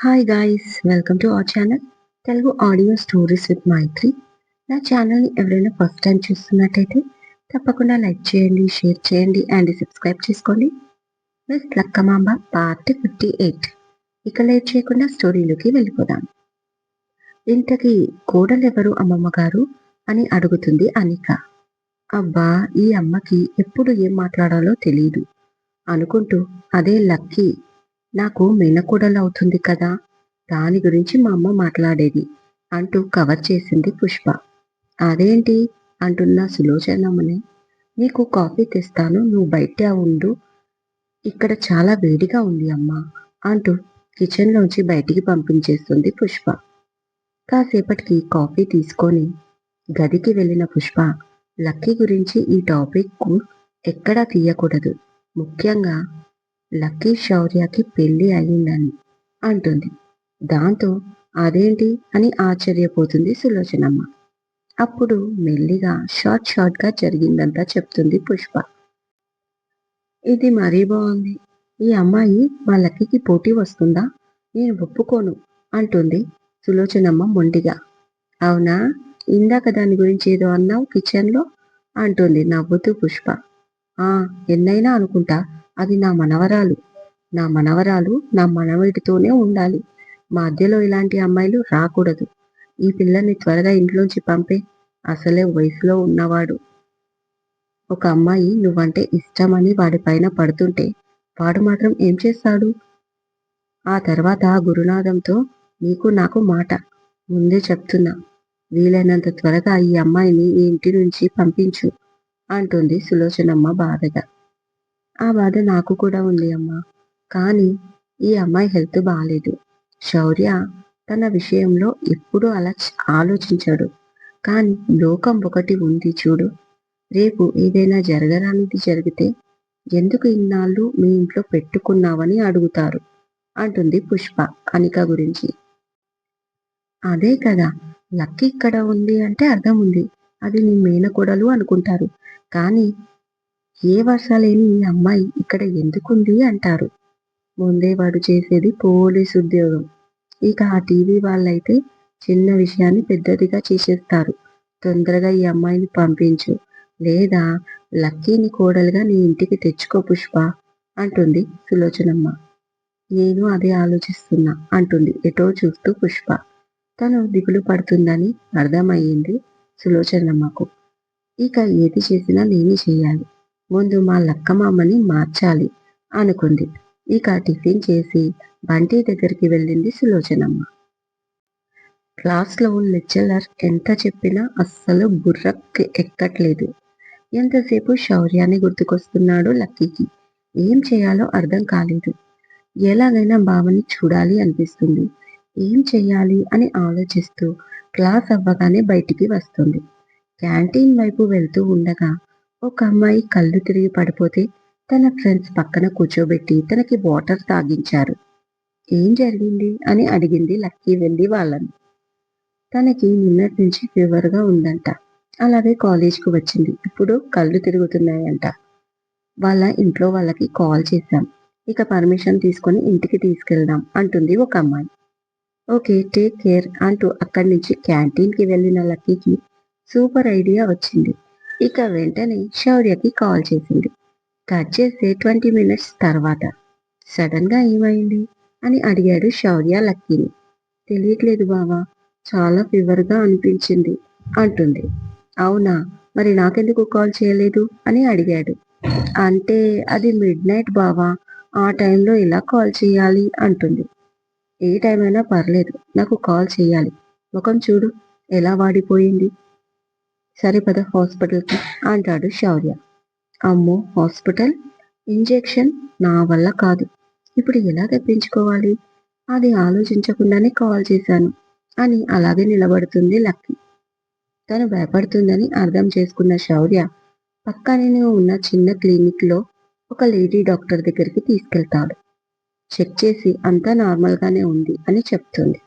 Hi guys welcome to our channel Telugu audio stories with Maithri నా ఛానల్ని ఎవరైనా first time చూస్తున్నట్టయితే తప్పకుండా లైక్ చేయండి షేర్ చేయండి అండ్ సబ్స్క్రైబ్ చేసుకోండి. Miss Lakkamamba part fifty eight ఇక లేట్ చేయకుండా స్టోరీలోకి వెళ్ళిపోదాం. ఇంతకీ కోడలెవరు అమ్మమ్మ గారు అని అడుగుతుంది అనిక. అబ్బా ఈ అమ్మకి ఎప్పుడు ఏం మాట్లాడాలో తెలియదు అనుకుంటూ అదే లక్కీ నాకు మేనకోడలు అవుతుంది కదా దాని గురించి మా అమ్మ మాట్లాడేది అంటూ కవర్ చేసింది పుష్ప. అదేంటి? అంటున్న సులోచనమ్మని. నీకు కాఫీ తెస్తాను నువ్వు బయట ఉండు. ఇక్కడ చాలా వేడిగా ఉంది అమ్మ అంటూ కిచెన్లోంచి బయటికి పంపించేస్తుంది పుష్ప. కాసేపటికి కాఫీ తీసుకొని గదికి వెళ్ళిన పుష్ప లక్కీ గురించి ఈ టాపిక్ ఎక్కడా తీయకూడదు. ముఖ్యంగా లక్కీ శౌర్యకి పెళ్ళి అయిందని అంటుంది. దాంతో అదేంటి అని ఆశ్చర్యపోతుంది సులోచనమ్మ. అప్పుడు మెల్లిగా షార్ట్ షార్ట్గా జరిగిందంతా చెప్తుంది పుష్ప. ఇది మరీ బాగుంది. ఈ అమ్మాయి మా లక్కీకి పోటీ వస్తుందా? నేను ఒప్పుకోను అంటుంది సులోచనమ్మ మొండిగా. అవునా? ఇందాక దాని గురించి ఏదో అన్నావు కిచెన్లో? అంటుంది నవ్వుతూ పుష్ప. ఆ ఎన్నైనా అనుకుంటా. అది నా మనవరాలు. నా మనవరాలు నా మనవడితోనే ఉండాలి. మధ్యలో ఇలాంటి అమ్మాయిలు రాకూడదు. ఈ పిల్లని త్వరగా ఇంట్లోంచి పంపే అసలే వయసులో ఉన్నవాడు. ఒక అమ్మాయి నువ్వంటే ఇష్టమని వాడి పైన పడుతుంటే వాడు మాత్రం ఏం చేస్తాడు? ఆ తర్వాత గురునాథంతో నీకు నాకు మాట. ముందే చెప్తున్నా. వీలైనంత త్వరగా ఈ అమ్మాయిని ఈ ఇంటి నుంచి పంపించు అంటుంది సులోచనమ్మ బాధగా. ఆ బాధ నాకు కూడా ఉంది అమ్మా. కానీ ఈ అమ్మాయి హెల్త్ బాగాలేదు శౌర్య తన విషయంలో ఎప్పుడూ అలా ఆలోచించాడు. కానీ లోకం ఒకటి ఉంది చూడు. రేపు ఏదైనా జరగరానిది జరిగితే ఎందుకు ఇన్నాళ్ళు మీ ఇంట్లో పెట్టుకున్నావని అడుగుతారు. అంటుంది పుష్ప అనిక గురించి. అదే కదా లక్ ఇక్కడ ఉంది అంటే అర్థం ఉంది అది నీ మేనకోడలు అనుకుంటారు. కానీ ఏ వర్షాలేని ఈ అమ్మాయి ఇక్కడ ఎందుకుంది అంటారు. ముందే వాడు చేసేది పోలీస్ ఉద్యోగం. ఇక ఆ టీవీ వాళ్ళైతే చిన్న విషయాన్ని పెద్దదిగా చేసేస్తారు. తొందరగా ఈ అమ్మాయిని పంపించు. లేదా లక్కీని కోడలుగా నీ ఇంటికి తెచ్చుకో పుష్ప అంటుంది సులోచనమ్మ. నేను అదే ఆలోచిస్తున్నా అంటుంది ఎటో చూస్తూ పుష్ప. తను దిగులు పడుతుందని అర్థమయ్యింది సులోచనమ్మకు. ఇక ఏది చేసినా నేనే చేయాలి. ముందు మా లక్కమామని మార్చాలి అనుకుంది. ఇక టిఫిన్ చేసి బంటి దగ్గరికి వెళ్ళింది సులోచనమ్మ. క్లాస్లో లెక్చరర్ ఎంత చెప్పినా అస్సలు బుర్రకి ఎక్కట్లేదు. ఎంతసేపు శౌర్యాన్ని గుర్తుకొస్తున్నాడు లక్కీకి. ఏం చేయాలో అర్థం కాలేదు. ఎలాగైనా బావని చూడాలి అనిపిస్తుంది. ఏం చేయాలి అని ఆలోచిస్తూ క్లాస్ అవ్వగానే బయటికి వస్తుంది. క్యాంటీన్ వైపు వెళ్తూ ఉండగా ఒక అమ్మాయి కళ్ళు తిరిగి పడిపోతే తన ఫ్రెండ్స్ పక్కన కూర్చోబెట్టి తనకి వాటర్ తాగించారు. ఏం జరిగింది అని అడిగింది లక్కీ వెళ్ళి వాళ్ళని. తనకి నిన్నటి నుంచి ఫీవర్గా ఉందంట. అలాగే కాలేజ్కి వచ్చింది. ఇప్పుడు కళ్ళు తిరుగుతున్నాయంట. వాళ్ళ ఇంట్లో వాళ్ళకి కాల్ చేశాం. ఇక పర్మిషన్ తీసుకొని ఇంటికి తీసుకెళ్దాం అంటుంది ఒక అమ్మాయి. ఓకే టేక్ కేర్ అంటూ అక్కడి నుంచి క్యాంటీన్కి వెళ్ళిన లక్కీకి సూపర్ ఐడియా వచ్చింది. ఇక వెంటనే శౌర్యకి కాల్ చేసింది. కట్ చేసే ట్వంటీ మినిట్స్ తర్వాత. సడన్గా ఏమైంది? అని అడిగాడు శౌర్య లక్కీని. తెలియట్లేదు బావా చాలా ఫీవర్గా అనిపించింది అంటుంది. అవునా మరి నాకెందుకు కాల్ చేయలేదు? అని అడిగాడు. అంటే అది మిడ్ నైట్ బావా ఆ టైంలో ఇలా కాల్ చేయాలి? అంటుంది. ఏ టైం అయినా పర్లేదు నాకు కాల్ చేయాలి. ముఖం చూడు ఎలా వాడిపోయింది? సరే పద హాస్పిటల్కి అంటాడు శౌర్య. అమ్మో హాస్పిటల్? ఇంజెక్షన్ నా వల్ల కాదు. ఇప్పుడు ఎలా తెప్పించుకోవాలి? అది ఆలోచించకుండానే కాల్ చేశాను అని అలాగే నిలబడుతుంది లక్కీ. తను భయపడుతుందని అర్థం చేసుకున్న శౌర్య పక్కనే ఉన్న చిన్న క్లినిక్లో ఒక లేడీ డాక్టర్ దగ్గరికి తీసుకెళ్తాడు. చెక్ చేసి అంతా నార్మల్గానే ఉంది అని చెప్తుంది.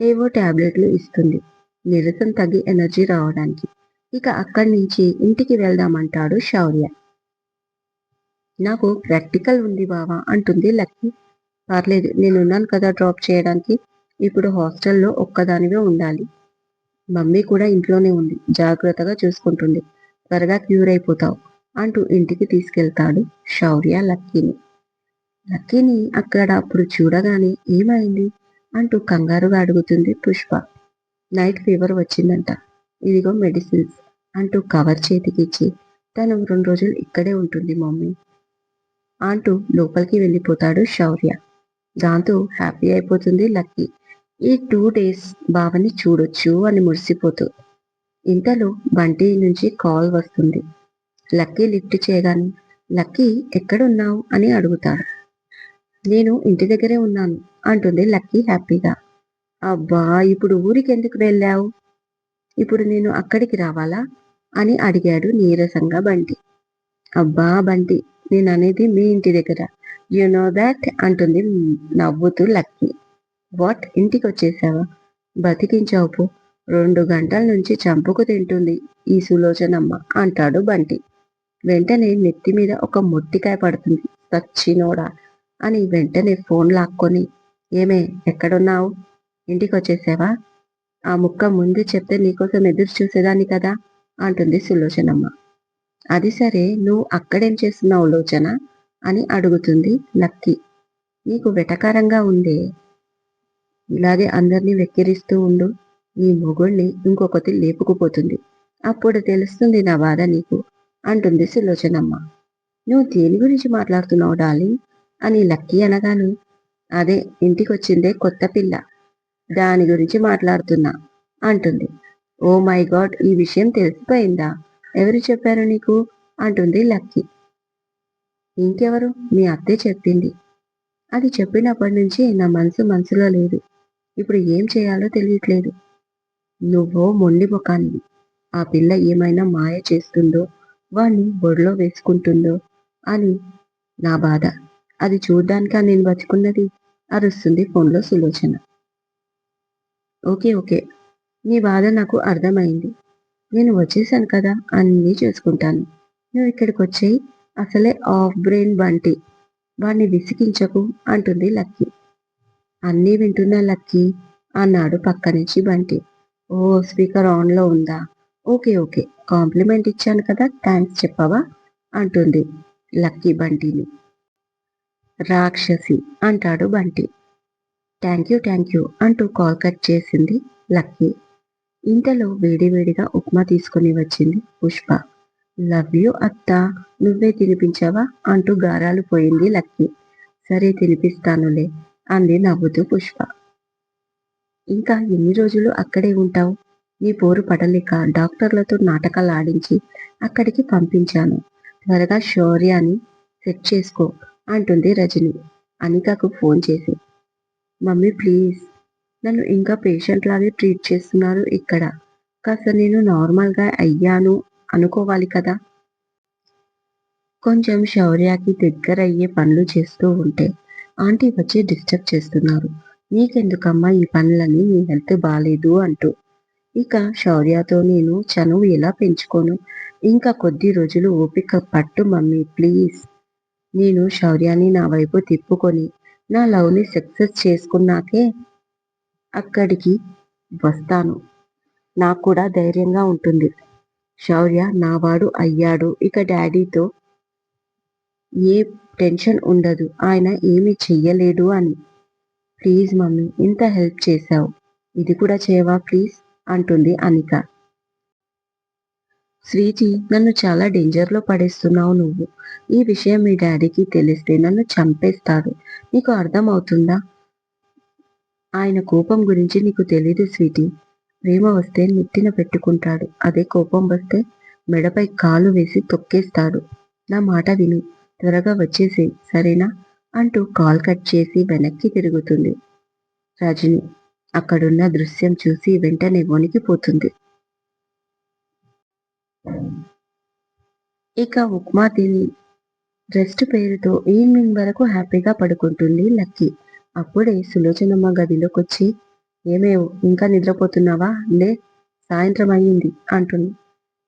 ఏవో ట్యాబ్లెట్లు ఇస్తుంది. నిరసం తగ్గి ఎనర్జీ రావడానికి. ఇక అక్కడి నుంచి ఇంటికి వెళ్దామంటాడు శౌర్య. నాకు ప్రాక్టికల్ ఉంది బావా అంటుంది లక్కీ. పర్లేదు నేనున్నాను కదా డ్రాప్ చేయడానికి. ఇప్పుడు హాస్టల్లో ఒక్కదానివే ఉండాలి. మమ్మీ కూడా ఇంట్లోనే ఉంది జాగ్రత్తగా చూసుకుంటుంది. త్వరగా క్యూర్ అయిపోతావు అంటూ ఇంటికి తీసుకెళ్తాడు శౌర్య లక్కీని. లక్కీని అక్కడ అప్పుడు చూడగానే ఏమైంది? అంటూ కంగారుగా అడుగుతుంది పుష్ప. నైట్ ఫీవర్ వచ్చిందంట. ఇదిగో మెడిసిన్స్ అంటూ కవర్ చేతికిచ్చి తను రెండు రోజులు ఇక్కడే ఉంటుంది మమ్మీ. అంటూ లోపలికి వెళ్ళిపోతాడు శౌర్య. దాంతో హ్యాపీ అయిపోతుంది లక్కీ. ఈ టూ డేస్ బావని చూడొచ్చు అని మురిసిపోతూ. ఇంతలో బంటి నుంచి కాల్ వస్తుంది. లక్కీ లిఫ్ట్ చేయగానే లక్కీ ఎక్కడున్నావు అని అడుగుతాడు. నేను ఇంటి దగ్గరే ఉన్నాను అంటుంది లక్కీ హ్యాపీగా అబ్బా ఇప్పుడు ఊరికి ఎందుకు వెళ్ళావు? ఇప్పుడు నేను అక్కడికి రావాలా? అని అడిగాడు నీరసంగా బంటి. అబ్బా బంటి నేను అనేది మీ ఇంటి దగ్గర. యు నో దాట్ అంటుంది నవ్వుతూ లక్కీ. వాట్? ఇంటికి వచ్చేసావా బతికించావు రెండు గంటల నుంచి చంపుకు తింటుంది ఈ సులోచనమ్మ అంటాడు బంటి. వెంటనే నెత్తి మీద ఒక మొట్టికాయ పడుతుంది. సచ్చినోడా! అని వెంటనే ఫోన్ లాక్కొని ఏమే ఎక్కడున్నావు? ఇంటికి వచ్చేసావా ఆ ముక్క ముందు చెప్తే నీకోసం ఎదురు చూసేదాన్ని కదా? అంటుంది సులోచనమ్మ. అది సరే నువ్వు అక్కడేం చేస్తున్నావు లోచన? అని అడుగుతుంది లక్కి నీకు వెటకారంగా ఉందే? ఇలాగే అందరినీ వెక్కిరిస్తూ ఉండు. నీ మొగుణ్ణి ఇంకొకటి లేపుకుపోతుంది. అప్పుడు తెలుస్తుంది నా బాధ నీకు అంటుంది సులోచనమ్మ. నువ్వు దేని గురించి మాట్లాడుతున్నావు డార్లింగ్? అని లక్కీ అనగాను అదే ఇంటికొచ్చిందే కొత్త పిల్ల. దాని గురించి మాట్లాడుతున్నా అంటుంది. ఓ మై గాడ్ ఈ విషయం తెలిసిపోయిందా? ఎవరు చెప్పారు నీకు? అంటుంది లక్కీ. ఇంకెవరు? మీ అత్తే చెప్పింది. అది చెప్పినప్పటి నుంచి నా మనసు మనసులో లేదు. ఇప్పుడు ఏం చేయాలో తెలియట్లేదు. నువ్వో మొండి ముఖాన్ని. ఆ పిల్ల ఏమైనా మాయ చేస్తుందో వాణ్ణి బొడిలో వేసుకుంటుందో అని నా బాధ. అది చూడ్డానికి నేను బతుకున్నది? అరుస్తుంది ఫోన్లో సులోచన. Okay okay. నీ బాధ నాకు అర్థమైంది. నేను వచ్చేసాను కదా అన్నీ చూసుకుంటాను. నువ్వు ఇక్కడికి వచ్చేయి. అసలే ఆఫ్ బ్రెయిన్ బంటి. వాణ్ణి విసిగించకు అంటుంది లక్కీ. అన్నీ వింటున్నా లక్కీ అన్నాడు పక్క నుంచి బంటి. ఓ స్పీకర్ ఆన్లో ఉందా? Okay okay. కాంప్లిమెంట్ ఇచ్చాను కదా థ్యాంక్స్ చెప్పవా? అంటుంది లక్కీ బంటిని. రాక్షసి అంటాడు Banti. Thank you thank you అంటూ కాల్ కట్ చేసింది లక్కీ. ఇంతలో వేడివేడిగా ఉప్మా తీసుకుని వచ్చింది పుష్ప. లవ్ యూ అత్త నువ్వే తినిపించావా అంటూ గారాలు పోయింది లక్కీ. సరే తినిపిస్తానులే అంది నవ్వుతూ పుష్ప. ఇంకా ఎన్ని రోజులు అక్కడే ఉంటావు? నీ పోరు పడలేక డాక్టర్లతో నాటకాలు ఆడించి అక్కడికి పంపించాను. త్వరగా శౌర్యాన్ని సెట్ చేసుకో అంటుంది రజని. అనికకు ఫోన్ చేసి. Mummy please. నన్ను ఇంకా పేషెంట్ లాగే ట్రీట్ చేస్తున్నారు ఇక్కడ. కాస్త నేను నార్మల్గా అయ్యాను అనుకోవాలి కదా. కొంచెం శౌర్యకి దగ్గర అయ్యే పనులు చేస్తూ ఉంటే ఆంటీ వచ్చి డిస్టర్బ్ చేస్తున్నారు. నీకెందుకమ్మా ఈ పనులని నీ హెల్త్ బాగాలేదు అంటూ. ఇక శౌర్యతో నేను చనువు ఎలా పెంచుకోను? ఇంకా కొద్ది రోజులు ఓపిక పట్టు మమ్మీ ప్లీజ్ నేను శౌర్యాన్ని నా వైపు తిప్పుకొని నా లవ్ని సక్సెస్ చేసుకున్నాకే అక్కడికి వస్తాను. నాకు కూడా ధైర్యంగా ఉంటుంది. శౌర్య నావాడు అయ్యాడు. ఇక డాడీతో ఏ టెన్షన్ ఉండదు. ఆయన ఏమి చెయ్యలేడు అని. ప్లీజ్ మమ్మీ ఇంత హెల్ప్ చేశావు. ఇది కూడా చేయవా ప్లీజ్? అంటుంది అనిక. శ్రీజీ నన్ను చాలా డేంజర్లో పడేస్తున్నావు నువ్వు. ఈ విషయం మీ డాడీకి తెలిస్తే నన్ను చంపేస్తాడు నీకు అర్థమవుతుందా? ఆయన కోపం గురించి నీకు తెలియదు స్వీటీ. ప్రేమ వస్తే నెత్తిన పెట్టుకుంటాడు. అదే కోపం వస్తే మెడపై కాలు వేసి తొక్కేస్తాడు. నా మాట విను. త్వరగా వచ్చేసి సరేనా? అంటూ కాల్ కట్ చేసి వెనక్కి తిరుగుతుంది. రజని అక్కడున్న దృశ్యం చూసి వెంటనే వణికిపోతుంది. ఇక ఉప్మా తిని రెస్ట్ పేరుతో ఈవినింగ్ వరకు హ్యాపీగా పడుకుంటుంది లక్కీ. అప్పుడే సులోచనమ్మ గదిలోకి వచ్చి ఏమేవో ఇంకా నిద్రపోతున్నావా? లే సాయంత్రం అయ్యింది అంటుంది.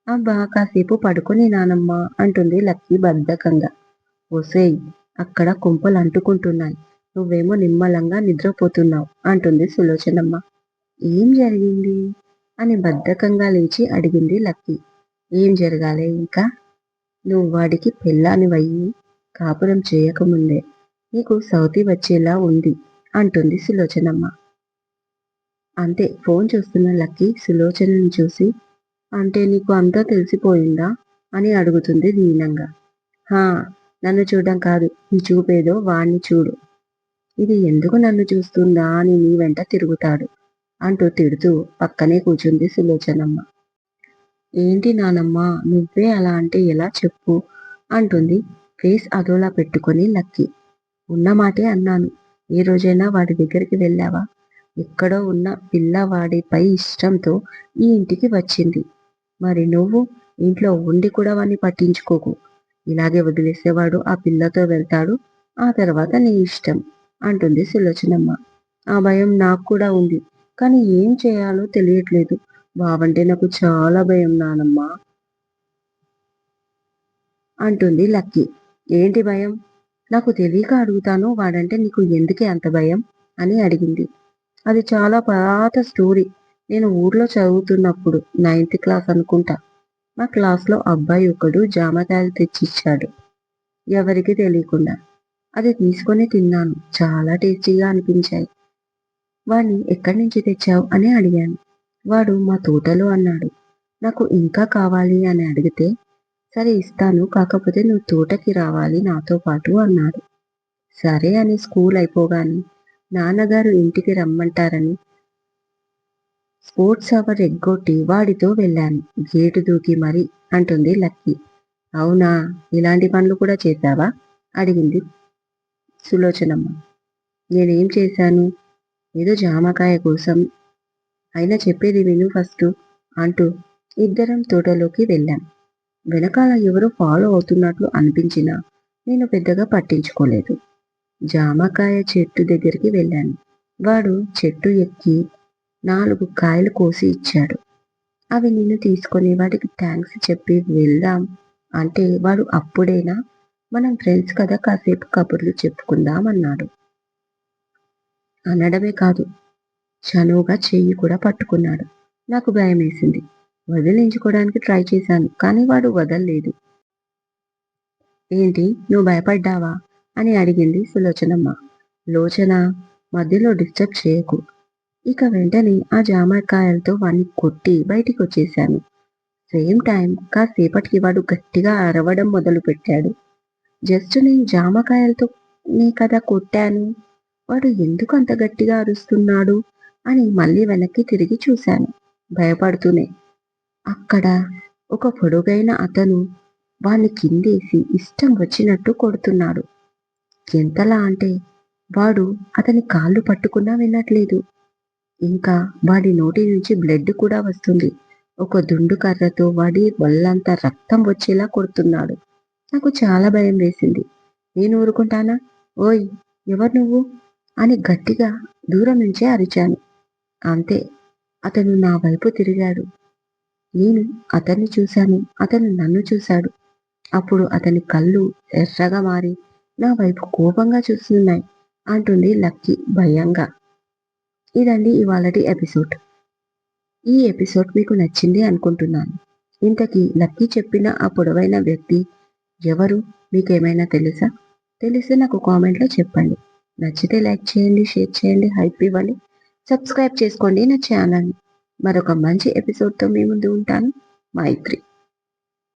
అబ్బా కాసేపు పడుకుని నానమ్మ అంటుంది లక్కీ బద్ధకంగా. ఒసేయ్ అక్కడ కుంపలు అంటుకుంటున్నాయి. నువ్వేమో నిమ్మలంగా నిద్రపోతున్నావు అంటుంది సులోచనమ్మ. ఏం జరిగింది? అని బద్ధకంగా లేచి అడిగింది లక్కీ. ఏం జరగాలి ఇంకా? నువ్వు వాడికి పెళ్ళానివయ్యి కాపురం చేయకముందే నీకు సౌతి వచ్చేలా ఉంది అంటుంది సులోచనమ్మ. అంతే ఫోన్ చూస్తున్న లక్కీ సులోచనని చూసి అంటే నీకు అంతా తెలిసిపోయిందా అని అడుగుతుంది దీనంగా. హా నన్ను చూడడం కాదు నీ చూపేదో వాణ్ణి చూడు. ఇది ఎందుకు నన్ను చూస్తుందా అని నీ వెంట తిరుగుతాడు అంటూ తిడుతూ పక్కనే కూర్చుంది సులోచనమ్మ. ఏంటి నానమ్మ నువ్వే అలా అంటే ఎలా చెప్పు? అంటుంది. ఫేస్ అదోలా పెట్టుకొని లక్కీ. ఉన్న మాటే అన్నాను. ఏ రోజైనా వాడి దగ్గరికి వెళ్ళావా? ఎక్కడో ఉన్న పిల్లవాడిపై ఇష్టంతో ఈ ఇంటికి వచ్చింది. మరి నువ్వు? ఇంట్లో ఉండి కూడా వాడిని పట్టించుకోకు. ఇలాగే వదిలేసేవాడు ఆ పిల్లతో వెళ్తాడు. ఆ తర్వాత నీ ఇష్టం అంటుంది సులోచనమ్మ. ఆ భయం నాకు కూడా ఉంది కానీ ఏం చేయాలో తెలియట్లేదు. బావంటే నాకు చాలా భయం నానమ్మ. అంటుంది లక్కీ. ఏంటి భయం? నాకు తెలియక అడుగుతాను వాడంటే నీకు ఎందుకే అంత భయం? అని అడిగింది. అది చాలా పాత స్టోరీ. నేను ఊర్లో చదువుతున్నప్పుడు నైన్త్ క్లాస్ అనుకుంటా. మా క్లాస్లో అబ్బాయి ఒకడు జామకాయలు తెచ్చిచ్చాడు. ఎవరికి తెలియకుండా. అది తీసుకొని తిన్నాను. చాలా టేస్టీగా అనిపించాయి. వాడిని ఎక్కడి నుంచి తెచ్చావు? అని అడిగాను. వాడు మా తోటలో అన్నాడు. నాకు ఇంకా కావాలి అని అడిగితే సరే ఇస్తాను కాకపోతే నువ్వు తోటకి రావాలి నాతో పాటు అన్నాడు. సరే అని స్కూల్ అయిపోగానే నాన్నగారు ఇంటికి రమ్మంటారని స్పోర్ట్స్ అవర్ ఎగ్గొట్టి వాడితో వెళ్ళాను. గేటు దూకి మరి అంటుంది లక్కీ. అవునా? ఇలాంటి పనులు కూడా చేశావా అడిగింది సులోచనమ్మ. నేనేం చేశాను? ఏదో జామకాయ కోసం అయినా చెప్పేది విను ఫస్ట్ అంటూ ఇద్దరం తోటలోకి వెళ్ళాం. వెనకాల ఎవరో ఫాలో అవుతున్నట్లు అనిపించినా నేను పెద్దగా పట్టించుకోలేదు. జామకాయ చెట్టు దగ్గరికి వెళ్ళాను. వాడు చెట్టు ఎక్కి నాలుగు కాయలు కోసి ఇచ్చాడు. అవి నేను తీసుకొని వాడికి థ్యాంక్స్ చెప్పి వెళ్దాం అంటే వాడు అప్పుడైనా? మనం ఫ్రెండ్స్ కదా కాసేపు కబుర్లు చెప్పుకుందాం అన్నాడు. అనడమే కాదు చనువుగా చెయ్యి కూడా పట్టుకున్నాడు. నాకు గాయమేసింది వదిలించుకోవడానికి ట్రై చేశాను కానీ వాడు వదల్లేదు. ఏంటి నువ్వు భయపడ్డావా? అని అడిగింది సులోచనమ్మ. లోచన మధ్యలో డిస్టర్బ్ చేయకు. ఇక వెంటనే ఆ జామకాయలతో వాడిని కొట్టి బయటికి వచ్చేశాను సేమ్ టైం కాసేపటికి వాడు గట్టిగా అరవడం మొదలు పెట్టాడు జస్ట్ నేను జామకాయలతో నీ కదా కొట్టాను? వాడు ఎందుకు అంత గట్టిగా అరుస్తున్నాడు? అని మళ్ళీ వెనక్కి తిరిగి చూశాను. భయపడుతూనే. అక్కడ ఒక పొడుగైన అతను వాణ్ణి కిందేసి ఇష్టం వచ్చినట్టు కొడుతున్నాడు. ఎంతలా అంటే వాడు అతని కాళ్ళు పట్టుకున్నా వినట్లేదు. ఇంకా వాడి నోటి నుంచి బ్లడ్ కూడా వస్తుంది. ఒక దుండు కర్రతో వాడి వల్లంతా రక్తం వచ్చేలా కొడుతున్నాడు. నాకు చాలా భయం వేసింది. నేను ఊరుకుంటానా? ఓయ్ ఎవరు నువ్వు? అని గట్టిగా దూరం నుంచే అరిచాను. అంతే. అతను నా వైపు తిరిగాడు. నేను అతన్ని చూశాను. అతను నన్ను చూశాడు. అప్పుడు అతని కళ్ళు ఎర్రగా మారి నా వైపు కోపంగా చూస్తున్నాయి అంటుంది లక్కీ భయంగా. ఇదండి ఇవాళటి ఎపిసోడ్. ఈ ఎపిసోడ్ మీకు నచ్చింది అనుకుంటున్నాను. ఇంతకీ లక్కీ చెప్పిన ఆ పొడవైన వ్యక్తి ఎవరు? మీకేమైనా తెలుసా? తెలిస్తే నాకు కామెంట్లో చెప్పండి. నచ్చితే లైక్ చేయండి షేర్ చేయండి హైప్ ఇవ్వండి. సబ్స్క్రైబ్ చేసుకోండి నా ఛానల్ మరొక మంచి ఎపిసోడ్తో మీ ముందు ఉంటాను. మైత్రి.